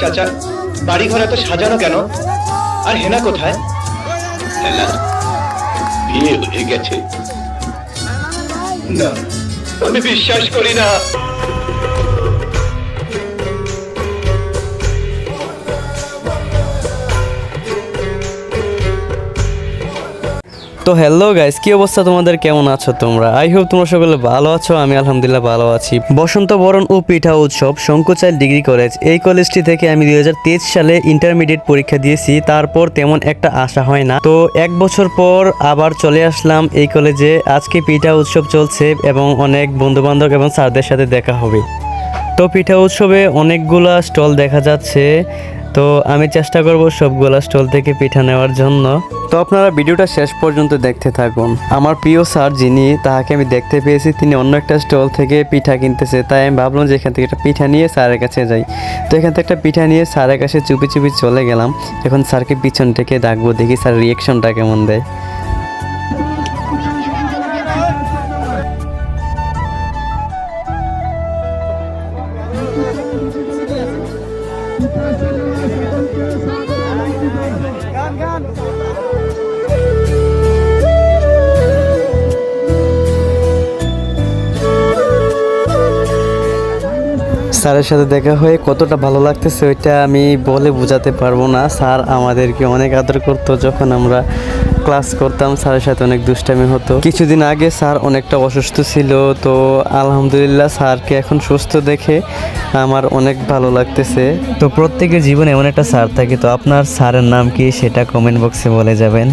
চাচা বাড়ি ঘর এত সাজানো কেন? আর হেনা কোথায়? হেনা বিয়ে হয়ে গেছে। না, আমি বিশ্বাস করি না। তো হ্যালো গাইস কি অবস্থা তোমাদের? কেমন আছো তোমরা? আই হোপ তোমরা সকলে ভালো আছো, আমি আলহামদুলিল্লাহ ভালো আছি। বসন্ত বরণ ও পিঠা উৎসব শঙ্কুচাইল ডিগ্রি কলেজ এই কলেজটি থেকে আমি দুই হাজার তেইশ সালে ইন্টারমিডিয়েট পরীক্ষা দিয়েছি, তারপর তেমন একটা আশা হয় না। তো এক বছর পর আবার চলে আসলাম এই কলেজে আজকে পিঠা উৎসব চলছে এবং অনেক বন্ধু বান্ধব এবং স্যারদের সাথে দেখা হবে। তো পিঠা উৎসবে অনেকগুলা স্টল দেখা যাচ্ছে। তো আমি চেষ্টা করব সবগুলা স্টল থেকে পিঠা নেওয়ার জন্য। তো আপনারা ভিডিওটা শেষ পর্যন্ত দেখতে থাকুন। আমার প্রিয় স্যার যিনি, তাহাকে আমি দেখতে পেয়েছি, তিনি অন্য একটা স্টল থেকে পিঠা কিনতেছে। তাই আমি ভাবলাম যে এখান থেকে একটা পিঠা নিয়ে স্যারের কাছে যাই। তো এখান থেকে একটা পিঠা নিয়ে স্যারের কাছে চুপি চুপি চলে গেলাম। এখন স্যারকে পিছন থেকে ডাকবো, দেখি স্যার রিয়েকশনটা কেমন দেয়। স্যারের সাথে দেখা হয়ে কতটা ভালো লাগতেছে, ওইটা আমি বলে বোঝাতে পারব না। স্যার আমাদেরকে অনেক আদর করতো, যখন আমরা ক্লাস করতাম, স্যারের সাথে অনেক দুষ্টামি হতো। কিছুদিন আগে স্যার অনেকটা অসুস্থ ছিল, তো আলহামদুলিল্লাহ স্যারকে এখন সুস্থ দেখে আমার অনেক ভালো লাগতেছে। তো প্রত্যেকের জীবনে এমন একটা স্যার থাকে, তো আপনার স্যারের নাম কি সেটা কমেন্ট বক্সে বলে যাবেন।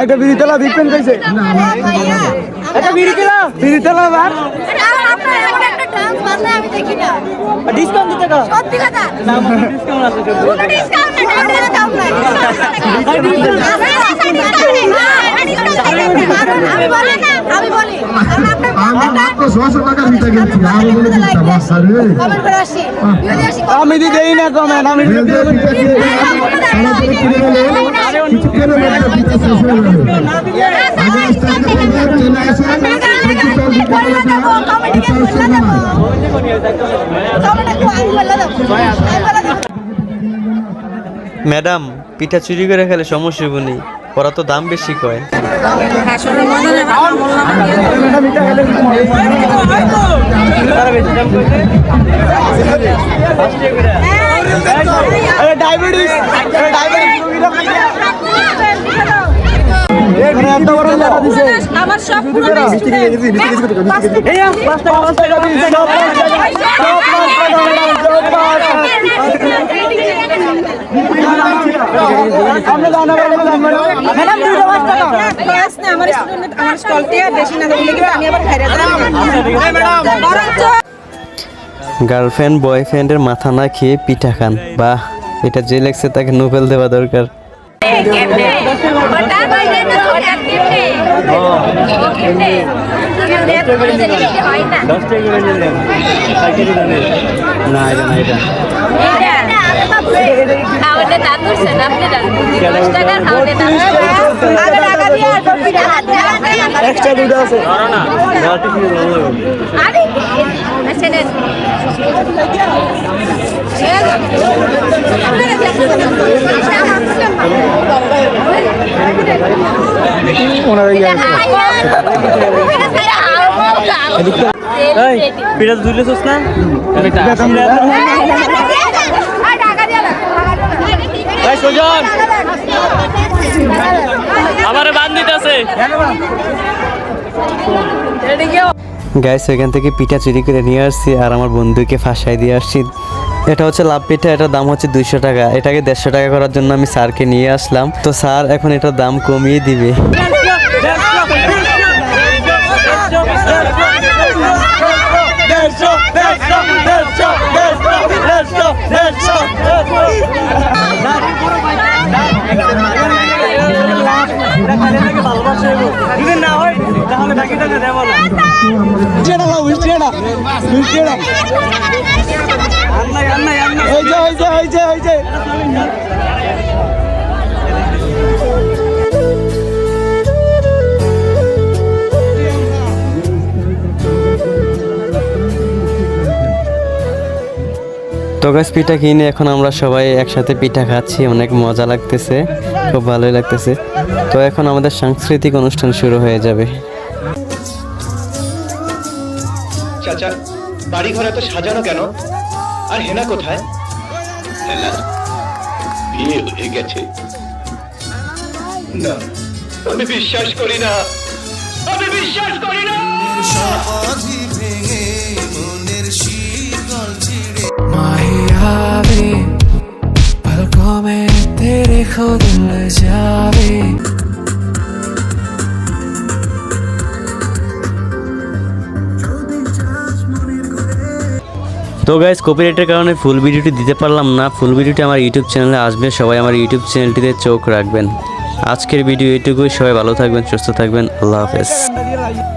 একটা বিড়ি তেলা বিকবেন কইছে একটা বিড়ি তেলা বিড়ি তেলা ডিসকাউন্ট দিতে সত্যি কথা? ডিসকাউন্ট আছে দাম নাই আমি বলি না আমি বলি কারণ আপনার আমার মাত্র ছশো টাকা দিতে গেছি আর বলে রে আমি না আমি হয়ে ম্যাডাম পিঠা চুরি করে খেলে সমস্যা নেই ওরা তো দাম বেশি কয়। আরে ডায়াবেটিস আমার সব পুরো এই পাঁচ টাকা পাঁচ টাকা দিছে সব পাঁচ টাকা সব পাঁচ টাকা ম্যাডাম সব পাঁচ আপনি দানা বলে ম্যাডাম ম্যাডাম দুটো পাঁচ টাকা ক্লাস না আমার স্টুডেন্ট আমার স্টল থেকে বেশি না বলে কিন্তু আমি আবার খাইরা গার্লফ্রেন্ড বয়ফ্রেন্ডের মাথা না খেয়ে পিঠা খান। বাহ এটা যে লেগছে তাকে নোবেল দেওয়া দরকার। না এটা না এটা খাওয়ালে দাদুর সেন আপনি দশ টাকা খাওয়ালে এক্সট্রা দুটো আছে। আরে সেটা ওনার ইয়ে আছে পিঠা ধুলেছিস না আমারে বান দিতেছে গাইস ওইখান থেকে পিঠা চুরি করে নিয়ে আসছি আর আমার বন্ধুকে ফাঁসাই দিয়ে আসছি এটা হচ্ছে লাভ পিঠা এটার দাম হচ্ছে দুইশো টাকা এটাকে দেড়শো টাকা করার জন্য আমি স্যারকে নিয়ে আসলাম তো স্যার এখন এটার দাম কমিয়ে দিবে তগাস পিঠা কিনে এখন আমরা সবাই একসাথে পিঠা খাচ্ছি অনেক মজা লাগতেছে খুব ভালোই লাগতেছে। তো এখন আমাদের সাংস্কৃতিক অনুষ্ঠান শুরু হয়ে যাবে। চাচা বাড়ি ঘর এত সাজানো কেন? আর হেনা কোথায়? হেনা? বিয়ে হয়ে গেছে। না আমি বিশ্বাস করি না। আমি বিশ্বাস করি না! মনের শীতল ছিড়ে। খোদলে তো গাইজ কপিরাইটের কারণে ফুল ভিডিওটি দিতে পারলাম না। ফুল ভিডিওটি আমার ইউটিউব চ্যানেলে আসবে। সবাই আমার ইউটিউব চ্যানেলটিতে চোখ রাখবেন। আজকের ভিডিও এটুকুই। সবাই ভালো থাকবেন, সুস্থ থাকবেন। আল্লাহ হাফেজ।